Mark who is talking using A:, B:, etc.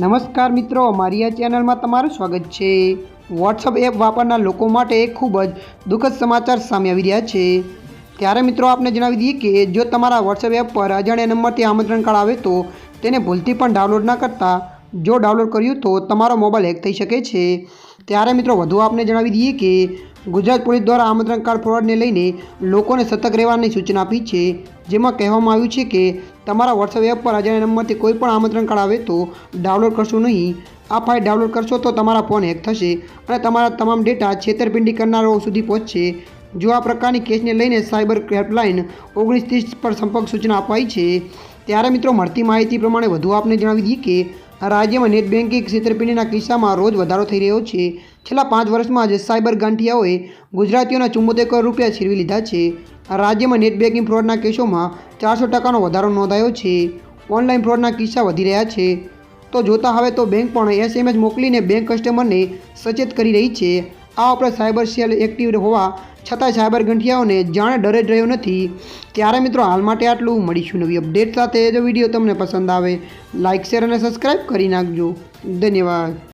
A: નમસ્કાર મિત્રો મારી આ ચેનલમાં તમારું સ્વાગત છે. વોટ્સઅપ એપ વાપરનાર લોકો માટે ખૂબ જ દુઃખદ સમાચાર સામે આવી રહ્યા છે. ત્યારે મિત્રો, આપને જણાવી દઈએ કે જો તમારા વોટ્સએપ એપ પર અજાણ્યા નંબરથી આમંત્રણ કાર્ડ આવે તો તેને ભૂલથી પણ ડાઉનલોડ ના કરતા જો ડાઉનલોડ કર્યું તો તમારો મોબાઈલ હેક થઈ શકે છે. ત્યારે મિત્રો, વધુ આપને જણાવી દઈએ કે ગુજરાત પોલીસ દ્વારા આમંત્રણ કાર્ડ ફ્રોડને લઈને લોકોને સતર્ક રહેવાની સૂચના આપી છે, જેમાં કહેવામાં આવ્યું છે કે તમારા વોટ્સએપ એપ પર અજાણ્યા નંબરથી કોઈ પણ આમંત્રણ કાર્ડ આવે તો ડાઉનલોડ કરશો નહીં. આ ફાઇલ ડાઉનલોડ કરશો તો તમારા ફોન હેક થશે અને તમારા તમામ ડેટા છેતરપિંડી કરનારાઓ સુધી પહોંચશે. જો આ પ્રકારની કેસને લઈને સાયબર હેલ્પલાઇન ઓગણીસ ત્રીસ પર સંપર્ક સૂચના અપાઈ છે, ત્યારે મિત્રો મળતી માહિતી પ્રમાણે વધુ આપને જણાવી દઈએ કે રાજ્યમાં નેટ બેન્કિંગ છેતરપિંડીના કિસ્સામાં રોજ વધારો થઈ રહ્યો છે. છેલ્લા પાંચ વર્ષમાં જ સાયબર ગાંઠિયાઓએ ગુજરાતીઓના ચુમ્મોતેર કરોડ રૂપિયા છીરવી લીધા છે. રાજ્યમાં નેટ બેન્કિંગ ફ્રોડના કેસોમાં ચારસો ટકાનો વધારો નોંધાયો છે. ઓનલાઈન ફ્રોડના કિસ્સા વધી રહ્યા છે. તો જોતા હવે તો બેંક પણ એસએમએસ મોકલીને બેંક કસ્ટમરને સચેત કરી રહી છે. આ ઉપરાંત સાયબર સેલ એક્ટિવ હોવા છતાં સાયબર ગંઠિયાઓને જાણે ડરે જ રહ્યો નથી. ત્યારે મિત્રો હાલ માટે આટલું. મળીશું નવી અપડેટ સાથે. જો વીડિયો તમને પસંદ આવે લાઇક શેર અને સબસ્ક્રાઈબ કરી નાખજો. ધન્યવાદ.